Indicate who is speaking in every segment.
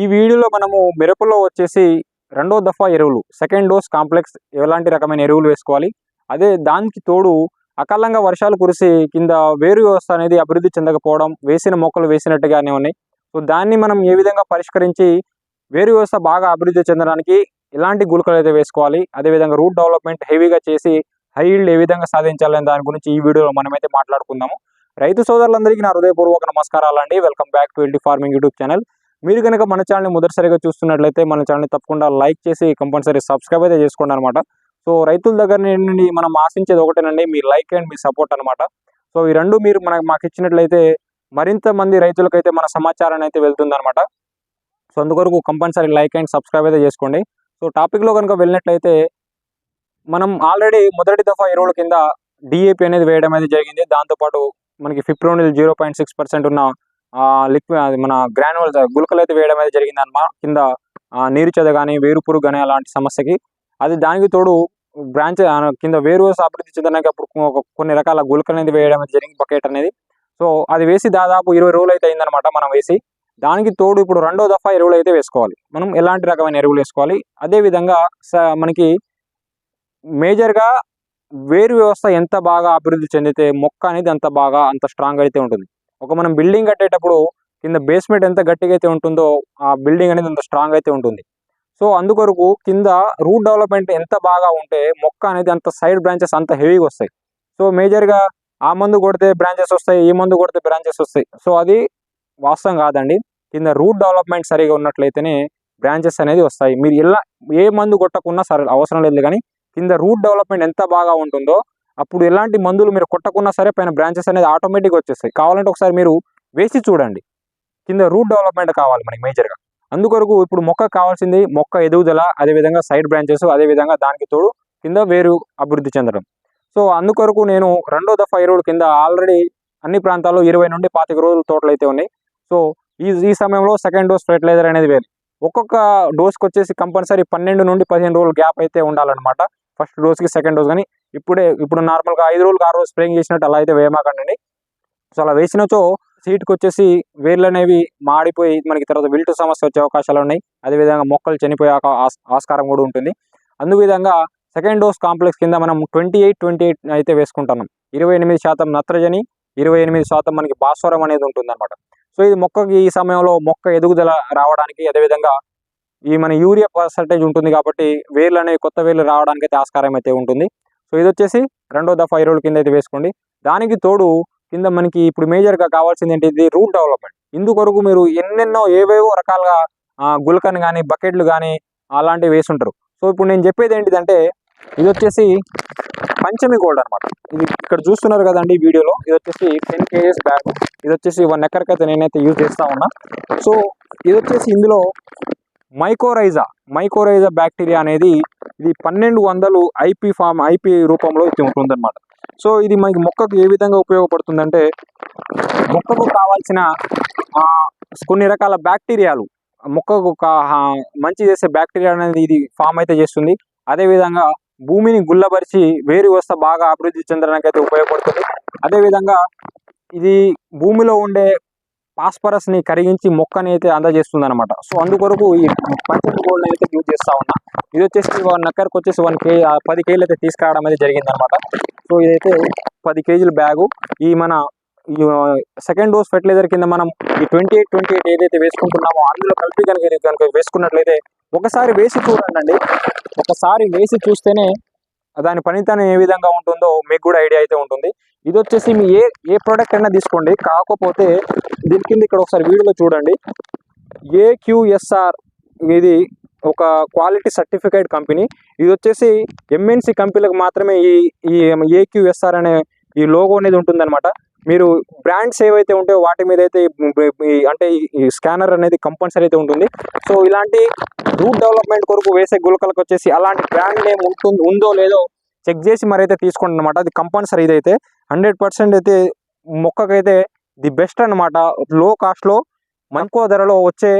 Speaker 1: ఈ వీడియోలో మనము మిరపలో వచ్చేసి రెండో దఫా ఎరువులు సెకండ్ డోస్ కాంప్లెక్స్ ఎలాంటి రకమైన ఎరువులు వేసుకోవాలి. అదే దానికి తోడు అకాలంగా వర్షాలు కురిసి కింద వేరు వ్యవస్థ అనేది అభివృద్ధి చెందకపోవడం వేసిన మొక్కలు వేసినట్టుగానే ఉన్నాయి. సో దాన్ని మనం ఏ విధంగా పరిష్కరించి వేరు వ్యవస్థ బాగా అభివృద్ధి చెందడానికి ఎలాంటి గుళికలు అయితే వేసుకోవాలి అదేవిధంగా రూట్ డెవలప్మెంట్ హెవీగా చేసి హై హీల్డ్ ఏ విధంగా సాధించాలని దాని గురించి ఈ వీడియోలో మనమైతే మాట్లాడుకుందాము. రైతు సోదరులందరికీ నా హృదయపూర్వక నమస్కారాలు అండి welcome back to LT farming YouTube channel. మీరు కనుక మన ఛానల్ని మొదటిసారిగా చూస్తున్నట్లయితే మన ఛానల్ని తప్పకుండా లైక్ చేసి కంపల్సరీ సబ్స్క్రైబ్ అయితే చేసుకోండి అనమాట సో రైతుల దగ్గర నుండి మనం ఆశించేది ఒకటేనండి మీ లైక్ అండ్ మీ సపోర్ట్ అనమాట. సో ఈ రెండు మీరు మనకు మాకు ఇచ్చినట్లయితే మరింత మంది రైతులకైతే మన సమాచారాన్ని అయితే వెళ్తుంది అనమాట సో అందుకొరకు కంపల్సరీ లైక్ అండ్ సబ్స్క్రైబ్ అయితే చేసుకోండి. సో టాపిక్లో కనుక వెళ్ళినట్లయితే మనం ఆల్రెడీ మొదటి దఫా ఎరువుల కింద డిఏపి అనేది వేయడం అనేది జరిగింది. దాంతోపాటు మనకి fipronil zero point six percent ఉన్న లిక్విడ్ మన గ్రానువల్స్ గుళికలు అయితే వేయడం అయితే జరిగింది అన్నమాట కింద నీరు చెద కానీ వేరు పురుగు కానీ అలాంటి సమస్యకి. అది దానికి తోడు బ్రాంచ్ కింద వేరు అభివృద్ధి చెందడానికి అప్పుడు కొన్ని రకాల గుళికలు అనేది వేయడం అయితే జరిగింది బకెట్ అనేది. సో అది వేసి దాదాపు ఇరవై రోజులు అయితే అయిందనమాట మనం వేసి. దానికి తోడు ఇప్పుడు రెండో దఫా ఎరువులు అయితే వేసుకోవాలి. మనం ఎలాంటి రకమైన ఎరువులు వేసుకోవాలి? అదే విధంగా స- మనకి మేజర్గా వేరు వ్యవస్థ ఎంత బాగా అభివృద్ధి చెందితే మొక్క అనేది అంత బాగా అంత స్ట్రాంగ్ అయితే ఉంటుంది. ఒక మనం బిల్డింగ్ కట్టేటప్పుడు కింద బేస్మెంట్ ఎంత గట్టిగా అయితే ఉంటుందో ఆ బిల్డింగ్ అనేది అంత స్ట్రాంగ్ అయితే ఉంటుంది. సో అందుకొరకు కింద రూట్ డెవలప్మెంట్ ఎంత బాగా ఉంటే మొక్క అనేది అంత సైడ్ బ్రాంచెస్ అంత హెవీగా వస్తాయి. సో మేజర్గా ఆ మందు కొడితే బ్రాంచెస్ వస్తాయి ఈ మందు కొడితే బ్రాంచెస్ వస్తాయి. సో అది వాస్తవం కాదండి. కింద రూట్ డెవలప్మెంట్ సరిగా ఉన్నట్లయితేనే బ్రాంచెస్ అనేది వస్తాయి. మీరు ఎలా ఏ మందు కొట్టకున్నా సరే అవసరం లేదు కానీ కింద రూట్ డెవలప్మెంట్ ఎంత బాగా ఉంటుందో అప్పుడు ఎలాంటి మందులు మీరు కొట్టకున్నా సరే పైన బ్రాంచెస్ అనేది ఆటోమేటిక్గా వచ్చేస్తాయి. కావాలంటే ఒకసారి మీరు వేసి చూడండి. కింద రూట్ డెవలప్మెంట్ కావాలి మనకి మేజర్గా అందుకొరకు ఇప్పుడు మొక్క కావాల్సింది మొక్క ఎదుగుదల అదేవిధంగా సైడ్ బ్రాంచెస్ అదేవిధంగా దానికి తోడు కింద వేరు అభివృద్ధి చెందడం. సో అందుకొరకు నేను రెండో దఫా ఎరువుల కింద ఆల్రెడీ అన్ని ప్రాంతాల్లో ఇరవై నుండి పాతిక రోజులు తోటలు అయితే ఉన్నాయి. సో ఈ ఈ సమయంలో సెకండ్ డోస్ ఫెర్టిలైజర్ అనేది వేరు. ఒక్కొక్క డోస్కి వచ్చేసి కంపల్సరీ పన్నెండు నుండి పదిహేను రోజులు గ్యాప్ అయితే ఉండాలన్నమాట. ఫస్ట్ డోస్కి సెకండ్ డోస్ కానీ ఇప్పుడే ఇప్పుడు నార్మల్గా ఐదు రోజులకు ఆరు రోజులు స్ప్రేయింగ్ చేసినట్టు అలా అయితే వేయమాకండి సో అలా వేసినచో సీట్కి వచ్చేసి వేర్లు అనేవి మాడిపోయి మనకి తర్వాత విల్టు సమస్య వచ్చే అవకాశాలు ఉన్నాయి. అదేవిధంగా మొక్కలు చనిపోయే ఆస్- ఆస్కారం కూడా ఉంటుంది. అందు విధంగా సెకండ్ డోస్ కాంప్లెక్స్ కింద మనం ట్వంటీ ఎయిట్ ట్వంటీ ఎయిట్ అయితే వేసుకుంటున్నాం. ఇరవై ఎనిమిది శాతం నత్రజని ఇరవై ఎనిమిది శాతం మనకి భాస్వరం అనేది ఉంటుందన్నమాట. సో ఇది మొక్కకి ఈ సమయంలో మొక్క ఎదుగుదల రావడానికి అదేవిధంగా ఈ మన యూరియా పర్సంటేజ్ ఉంటుంది కాబట్టి వేర్లు అనేవి కొత్త వేర్లు రావడానికి అయితే ఆస్కారం అయితే ఉంటుంది. సో ఇది వచ్చేసి రెండో దఫా ఎరువుల కింద అయితే వేసుకోండి. దానికి తోడు కింద మనకి ఇప్పుడు మేజర్గా కావాల్సింది ఏంటి ఇది రూట్ డెవలప్మెంట్. ఇందుకొరకు మీరు ఎన్నెన్నో ఏవేవో రకాలుగా గుల్కన్ కానీ బకెట్లు కానీ అలాంటివి వేసుంటారు. సో ఇప్పుడు నేను చెప్పేది ఏంటిదంటే ఇది వచ్చేసి పంచమి గోల్డ్ అనమాట ఇది ఇక్కడ చూస్తున్నారు కదండి వీడియోలో. ఇది వచ్చేసి టెన్ కేజెస్ బ్యాగ్ ఇది వచ్చేసి వన్ ఎకర్కి అయితే నేనైతే యూజ్ చేస్తా ఉన్నా. సో ఇది వచ్చేసి ఇందులో మైకోరైజా మైకోరైజా బ్యాక్టీరియా అనేది ఇది పన్నెండు వందలు ఐపీ ఫామ్ ఐపీ రూపంలో ఇది ఉంటుందన్నమాట. సో ఇది మనకి మొక్కకు ఏ విధంగా ఉపయోగపడుతుందంటే మొక్కకు కావాల్సిన కొన్ని రకాల బ్యాక్టీరియాలు మొక్కకు మంచి చేసే బ్యాక్టీరియా అనేది ఇది ఫామ్ అయితే చేస్తుంది. అదేవిధంగా భూమిని గుల్లపరిచి వేరు వ్యవస్థ బాగా అభివృద్ధి చెందడానికి అయితే ఉపయోగపడుతుంది అదేవిధంగా ఇది భూమిలో ఉండే ని కరిగించి మొక్కని అయితే అందజేస్తుంది అనమాట సో అందుకొరకు ఈ పంచర్ గోల్డ్ అయితే యూజ్ చేస్తా ఉన్నా. ఇది వచ్చేసి వన్ ఎక్కడికి వచ్చేసి వన్ కే పది కేజీలు అయితే తీసుకురావడం అయితే జరిగింది అనమాట సో ఇదైతే పది కేజీల బ్యాగు. ఈ మన సెకండ్ డోస్ ఫెర్టిలైజర్ కింద మనం ఈ ట్వంటీ ఎయిట్ ట్వంటీ ఎయిట్ ఏదైతే వేసుకుంటున్నామో అందులో కలిపి కనుక కనుక వేసుకున్నట్లయితే ఒకసారి వేసి చూడండి ఒకసారి వేసి చూస్తేనే దాని పనితనం ఏ విధంగా ఉంటుందో మీకు కూడా ఐడియా అయితే ఉంటుంది. ఇది వచ్చేసి మీ ఏ ఏ ప్రోడక్ట్ అయినా తీసుకోండి. కాకపోతే దీని కింద ఇక్కడ ఒకసారి వీడియోలో చూడండి. ఏక్యూఎస్ఆర్ ఇది ఒక క్వాలిటీ సర్టిఫికేట్ కంపెనీ ఇది వచ్చేసి ఎంఎన్సి కంపెనీలకు మాత్రమే ఈ ఈ ఏక్యూఎస్ఆర్ అనే ఈ లోగో అనేది ఉంటుందన్నమాట. మీరు బ్రాండ్స్ ఏవైతే ఉంటాయో వాటి మీద అయితే ఈ- అంటే ఈ స్కానర్ అనేది కంపల్సరీ అయితే ఉంటుంది. సో ఇలాంటి రూట్ డెవలప్మెంట్ కొరకు వేసే గులకలకు వచ్చేసి అలాంటి బ్రాండ్ నేమ్ ఉంటుంది ఉందో లేదో చెక్ చేసి మరి అయితే తీసుకోండి అనమాట అది కంపల్సరీ ఇదైతే. హండ్రెడ్ పర్సెంట్ అయితే మొక్కకైతే ది బెస్ట్ అనమాట లో కాస్ట్లో తక్కువ ధరలో వచ్చే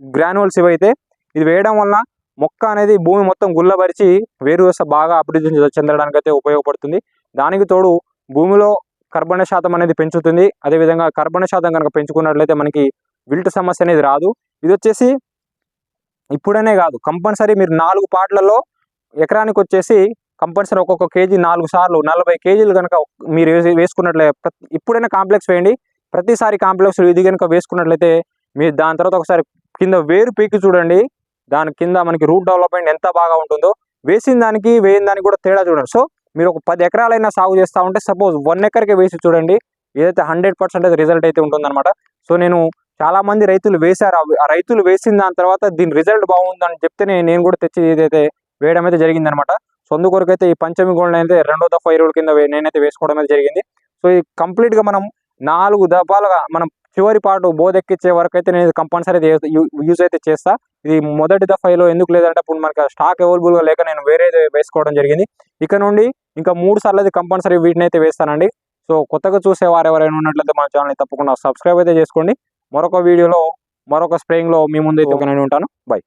Speaker 1: గ్రానువల్స్ ఇవైతే ఇది వేయడం వల్ల మొక్క అనేది భూమి మొత్తం గుల్లపరిచి వేరు వ్యవస్థ బాగా అభివృద్ధి చెందడానికి అయితే ఉపయోగపడుతుంది. దానికి తోడు భూమిలో కర్బన శాతం అనేది పెంచుతుంది. అదేవిధంగా కర్బన శాతం కనుక పెంచుకున్నట్లయితే మనకి విల్ట్ సమస్య అనేది రాదు. ఇది వచ్చేసి ఇప్పుడనే కాదు కంపల్సరీ మీరు నాలుగు పాటలలో ఎకరానికి వచ్చేసి కంపల్సరీ ఒక్కొక్క కేజీ నాలుగు సార్లు నలభై కేజీలు కనుక మీరు వేసుకున్నట్లయితే వేసుకున్నట్లే ఇప్పుడైనా కాంప్లెక్స్ వేయండి. ప్రతిసారి కాంప్లెక్స్ ఇది కనుక వేసుకున్నట్లయితే మీరు దాని తర్వాత ఒకసారి కింద వేరు పీకి చూడండి. దాని కింద మనకి రూట్ డెవలప్మెంట్ ఎంత బాగా ఉంటుందో. వేసిన దానికి వేయని దానికి కూడా తేడా చూడండి. సో మీరు ఒక పది ఎకరాలైనా సాగు చేస్తూ ఉంటే సపోజ్ వన్ ఎకర్కి వేసి చూడండి. ఏదైతే హండ్రెడ్ పర్సెంట్ అయితే రిజల్ట్ అయితే ఉంటుందన్నమాట. సో నేను చాలా మంది రైతులు వేశారు. ఆ రైతులు వేసిన దాని తర్వాత దీని రిజల్ట్ బాగుందని చెప్తేనే నేను కూడా తెచ్చి ఏదైతే వేయడం అయితే జరిగిందనమాట సో అందుకొరకు అయితే ఈ పంచమి గోల్డ్ అయితే రెండో దఫా ఎరువుల కింద నేనైతే వేసుకోవడం అయితే జరిగింది. సో ఈ complete గా మనం నాలుగు దఫాలుగా మనం చివరి పాటు బోధెక్కిచ్చే వరకు అయితే నేను కంపల్సరీ యూజ్ అయితే చేస్తా. ఇది మొదటి దఫాలో ఎందుకు లేదంటే ఇప్పుడు మనకి స్టాక్ అవైలబుల్గా లేక నేను వేరే వేసుకోవడం జరిగింది. ఇక నుండి ఇంకా మూడు సార్లు అయితే కంపల్సరీ వీటిని అయితే వేస్తానండి. సో కొత్తగా చూసే వారు ఎవరైనా ఉన్నట్లయితే మన ఛానల్ని తప్పకుండా సబ్స్క్రైబ్ అయితే చేసుకోండి. మరొక వీడియోలో మరొక స్ప్రేయింగ్లో మీ ముందు అయితే ఉంటాను. బై